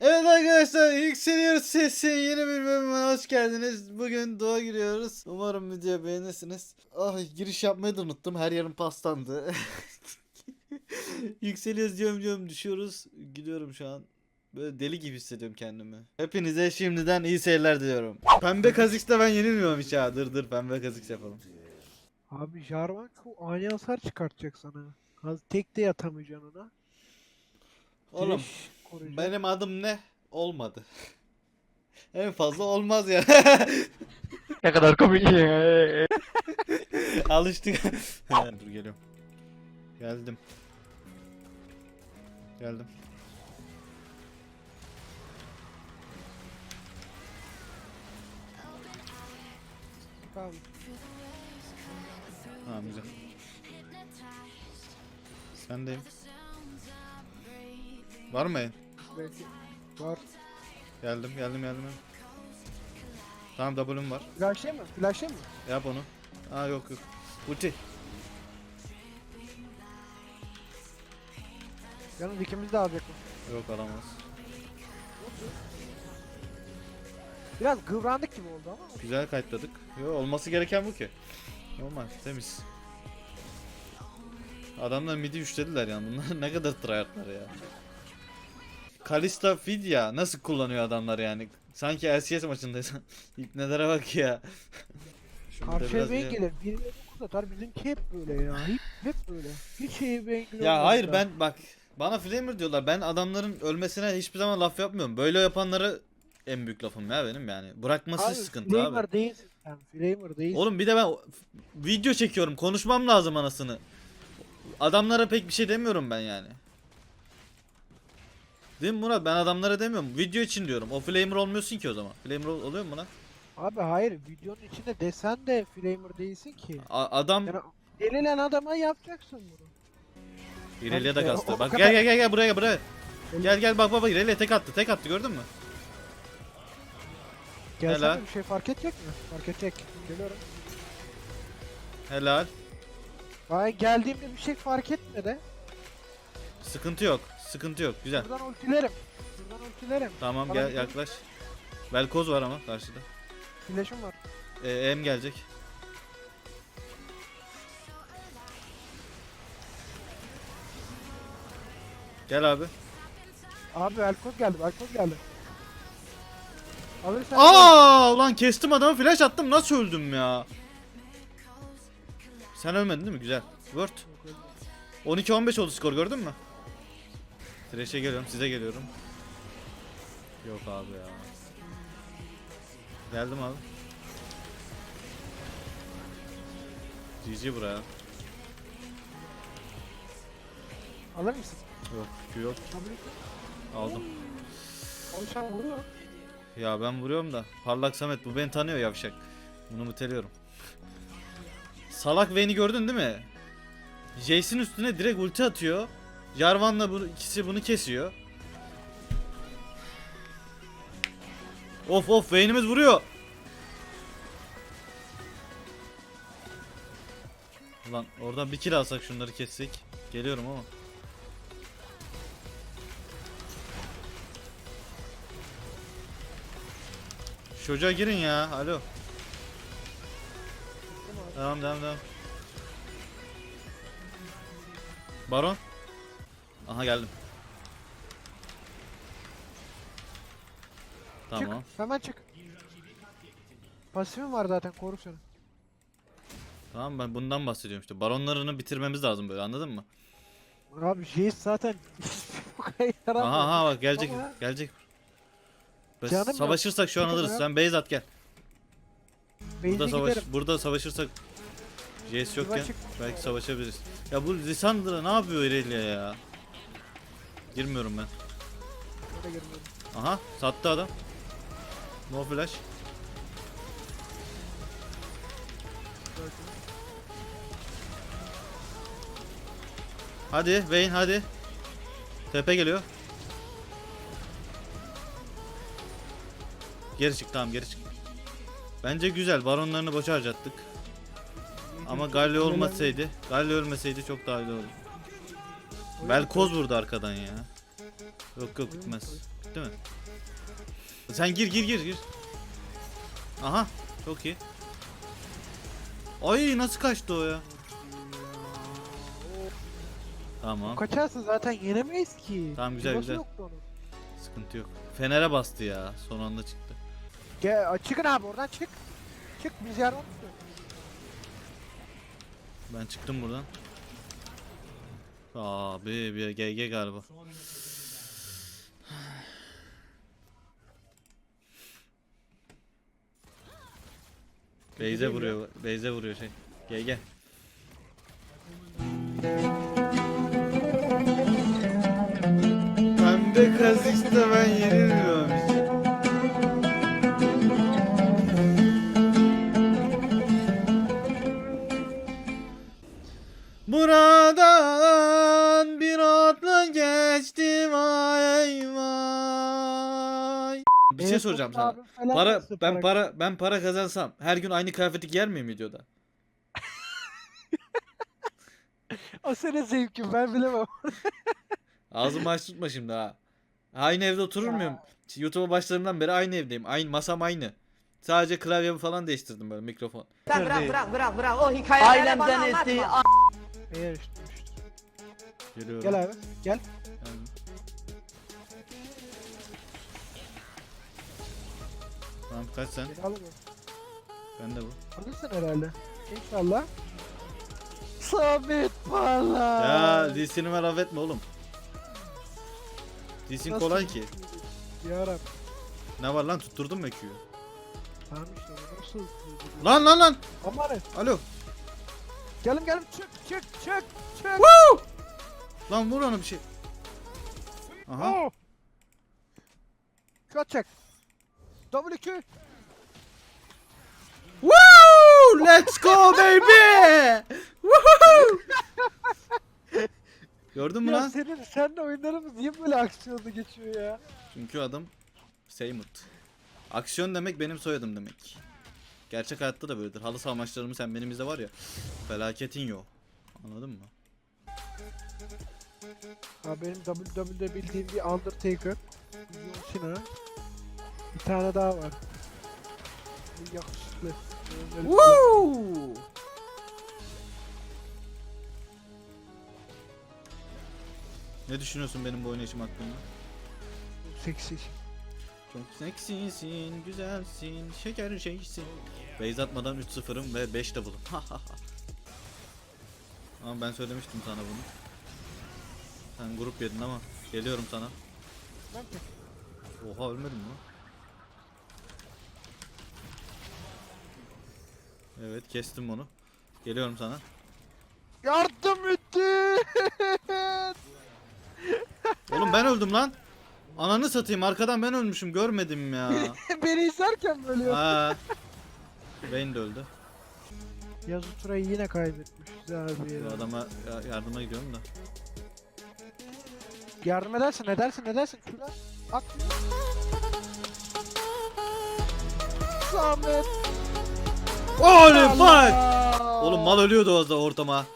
Evet arkadaşlar yükseliyoruz sesi yeni bir bölümüne hoş geldiniz. Bugün doğa giriyoruz. Umarım video beğenirsiniz. Ah giriş yapmayı da unuttum. Her yerim paslandı. yükseliyoruz diyorum diyorum düşüyoruz. Gidiyorum şu an. Böyle deli gibi hissediyorum kendimi. Hepinize şimdiden iyi seyirler diliyorum. Pembe kazıkta ben yenilmiyorum hiç ha. Dur dur pembe kazık yapalım. Abi Jarvan ani hasar çıkartacak sana. Tek de yatamayacaksın ona. Oğlum Thresh koruyacak. benim adım ne? Olmadı. en fazla olmaz ya. Ne kadar komik ya. Alıştık. Dur geliyorum. Geldim. Geldim. Tamam güzel. Sendeyim. Var mı yayın? Belki var. Geldim geldim geldim. Tamam W'm var. Flash'e mi? Flash'e mi? Yap onu. Aa yok yok. Ulti. Yalnız ikimiz de alacak o. Yok alamaz. Biraz kıvrandık gibi oldu ama. Güzel kayıtladık. Yo olması gereken bu ki. Normal temiz. Adamlar midi üçlediler yani bunlar ne kadar tryhardlar ya. Kalista Fidya nasıl kullanıyor adamlar yani? Sanki LCS maçındayız. İpnelere bak ya. Şunu da Karşı biraz eve bir- gelir. Birileri dokuz atar. Bizimki hep böyle ya. Hep, hep böyle. Hiç eve engel Ya hayır ben bak bana flamer diyorlar. Ben adamların ölmesine hiçbir zaman laf yapmıyorum. Böyle yapanlara en büyük lafım ya benim yani. Bırakması Abi, sıkıntı flamer abi. değilsin sen. Flamer değilsin. Oğlum bir de ben video çekiyorum. Konuşmam lazım anasını. Adamlara pek bir şey demiyorum ben yani. Değil mi Murat? Ben adamlara demiyorum. Video için diyorum. O flamer olmuyorsun ki o zaman. Flamer ol- oluyor mu lan? Abi hayır. Videonun içinde desen de flamer değilsin ki. A- adam Yani denilen adama yapacaksın bunu. İrelia'ya da kastı. Bak gel gel gel gel buraya buraya. Gel gel bak bak bak İrelia tek attı. Tek attı gördün mü? Gelsene Helal. bir şey fark edecek mi? Fark edecek. Geliyorum. Helal. Ben geldiğimde bir şey fark etmedi. Sıkıntı yok. Sıkıntı yok. Güzel. Buradan ultilerim. Buradan ultilerim. Tamam Bana gel yaklaş. Velkoz var ama karşıda. Flash'ım var. Ee, em gelecek. Gel abi. Abi Elkoz geldi. Elkoz geldi. Alırsan Aa ulan kestim adamı flash attım nasıl öldüm ya? Sen ölmedin değil mi? Güzel. Word. 12-15 oldu skor gördün mü? Thresh'e geliyorum size geliyorum. Yok abi ya. Geldim abi. GG buraya. Alır mısın? Yok yok aldım. Alışan vuruyor. Ya ben vuruyorum da. Parlak Samet bu beni tanıyor yavşak. Bunu muteliyorum. Salak Vayne'i gördün değil mi? Jace'in üstüne direkt ulti atıyor. Jarvan'la bu ikisi bunu kesiyor. Of of Vayne'imiz vuruyor. Ulan oradan bir kill alsak şunları kessek. Geliyorum ama. Çocuğa girin ya. Alo. Devam devam devam. Baron. Aha geldim. Tamam. Çık. Hemen çık. Pasifim var zaten koru seni. Tamam ben bundan bahsediyorum işte. Baronlarını bitirmemiz lazım böyle anladın mı? Abi Jace zaten bu kadar yaramıyor. Aha aha bak gelecek Ama- gelecek. Biz Canım yok. savaşırsak şu an Çıkın alırız. ya. Sen base at gel. Base'e Burada savaş giderim. burada savaşırsak Jace yokken belki savaşabiliriz. Ya bu Lisandra ne yapıyor Irelia ya? Girmiyorum ben. Öyle girmiyorum. Aha sattı adam. No flash. Hadi Vayne hadi. Tepe geliyor. Geri çık tamam geri çık. Bence güzel baronlarını boşa harcattık. Ama Galio olmasaydı, Galio ölmeseydi çok daha iyi olurdu. Belkoz vurdu arkadan ya. Yok yok gitmez. Gitti mi? Sen gir gir gir gir. Aha çok iyi. Ay nasıl kaçtı o ya? Tamam. Kaçarsa zaten yenemeyiz ki. Tamam, güzel, güzel. yoktu onun. Sıkıntı yok. Fener'e bastı ya. Son anda çıktı. Gel, çıkın abi oradan çık. Çık biz yardım. Ben çıktım buradan. Abi bir GG galiba. Beyze vuruyor. Beyze vuruyor şey. GG. Pembe kaz işte ben yenilmiyorum Bir şey Ee, soracağım sana. Para ben para ben para kazansam her gün aynı kıyafeti giyer miyim videoda? O senin zevkin ben bilemem. Ağzımı aç tutma şimdi ha. Aynı evde oturur muyum? YouTube'a başladığımdan beri aynı evdeyim. Aynı masam aynı. Sadece klavyemi falan değiştirdim böyle mikrofon. Sen bırak bırak bırak bırak o hikayeleri bana Ailemden anlatma. esti Eğer işte, işte. Geliyorum. Gel abi gel. Tamam kaç sen? Ben de bu. Alırsın herhalde. İnşallah. Sabit parla. Ya DC'nime laf etme oğlum. Nasıl kolay ki. Yarab. Ne var lan tutturdun mu Q'yu? Tamam işte bu nasıl? Lan lan lan. Aman Alo. Gelim gelim çık çık çık çık. Lan vur ona bir şey. Aha. Oh. Kaç W2. Woo! Let's go baby! Woohoo! Gördün mü Ya lan? senin senle oyunlarımız niye böyle aksiyonlu geçiyor ya? Çünkü adım Seymut. Aksiyon demek benim soyadım demek. Gerçek hayatta da böyledir. Halı saha maçlarımız sen benimizde var ya. Felaketin yok. Anladın mı? Ha benim WWE'de bildiğim bir Undertaker, John Cena, bir tane daha var. Yakışıklı. Böyle- Woo! Ne düşünüyorsun benim bu oynayışım hakkında? Seksi. Çok seksisin, güzelsin, şeker şeysin. Base atmadan 3-0'ım ve 5 de bulum. ama ben söylemiştim sana bunu. Sen grup yedin ama geliyorum sana. Oha ölmedim mi? lan? Evet kestim onu. Geliyorum sana. Yardım etti. Oğlum ben öldüm lan. Ananı satayım arkadan ben ölmüşüm görmedim ya. Beni izlerken böyle yaptı. ha. Vayne de öldü. Yazutura'yı yine kaybetmiş. Güzel bir Bu ya. adama ya- yardıma gidiyorum da. Yardım edersin, edersin, edersin. Şuna at. Samet. Holy fuck! Oğlum mal ölüyordu o da ortama.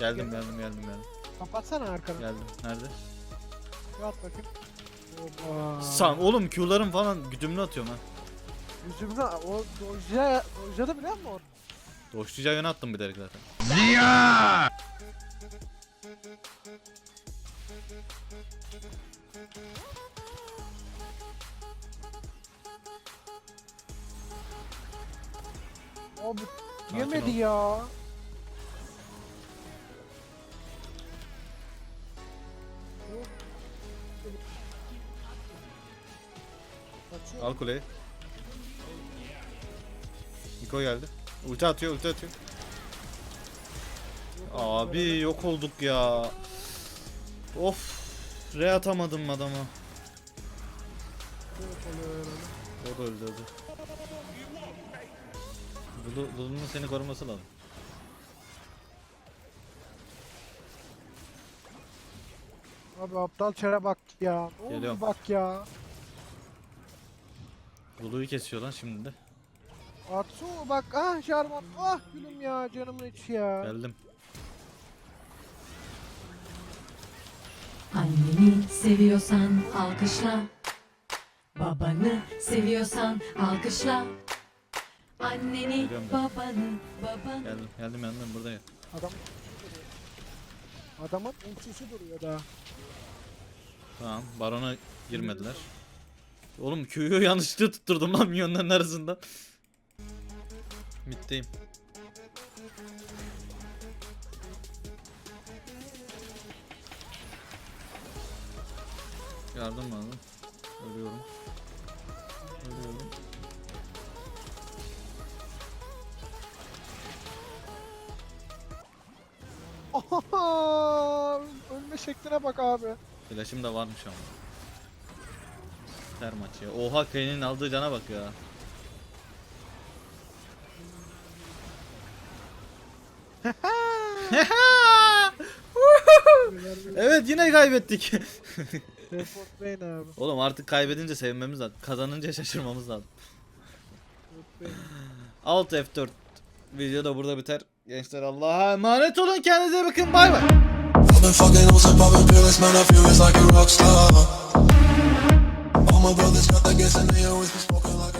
Geldim geldim geldim geldim. Kapatsana arkanı. Geldim. Nerede? At bakayım. Oba. Sam oğlum Q'larım falan güdümlü atıyorum ha. Yüzümden o dojya dojya da biliyor musun onu? Doşluca yöne attım bir zaten. Abi Sakin yemedi ol. ya. Kaçıyor. Al kuleyi. Niko geldi. Ulti atıyor ulti atıyor. Abi yok olduk ya. Of. Re atamadım adama. O da öldü. Lulu, Lulu'nun seni koruması lazım. Abi aptal çare bak ya. Geliyorum. bak ya. Lulu'yu kesiyor lan şimdi de. Atsu bak ah Jarvan ah gülüm ya canımın içi ya. Geldim. Anneni seviyorsan alkışla. Babanı seviyorsan alkışla. Anneni, Biliyorum ben. babanı, babanı. Geldim geldim geldim buradayım. Adam Adamın ultisi duruyor daha. Tamam barona girmediler. Oğlum Q'yu yanlışlıkla tutturdum lan milyonların arasında. Mitteyim. Yardım lazım. Ölüyorum. Ölüyorum. Ölme şekline bak abi. Flash'ım da varmış ama. Ter maç ya. Oha Kane'in aldığı cana bak ya. evet yine kaybettik. Abi. Oğlum artık kaybedince sevmemiz lazım. Kazanınca şaşırmamız lazım. Alt F4 video da burada biter. Gençler Allah'a emanet olun. Kendinize bakın. Bay bay. I've a brothers got the gas and they always been smoking like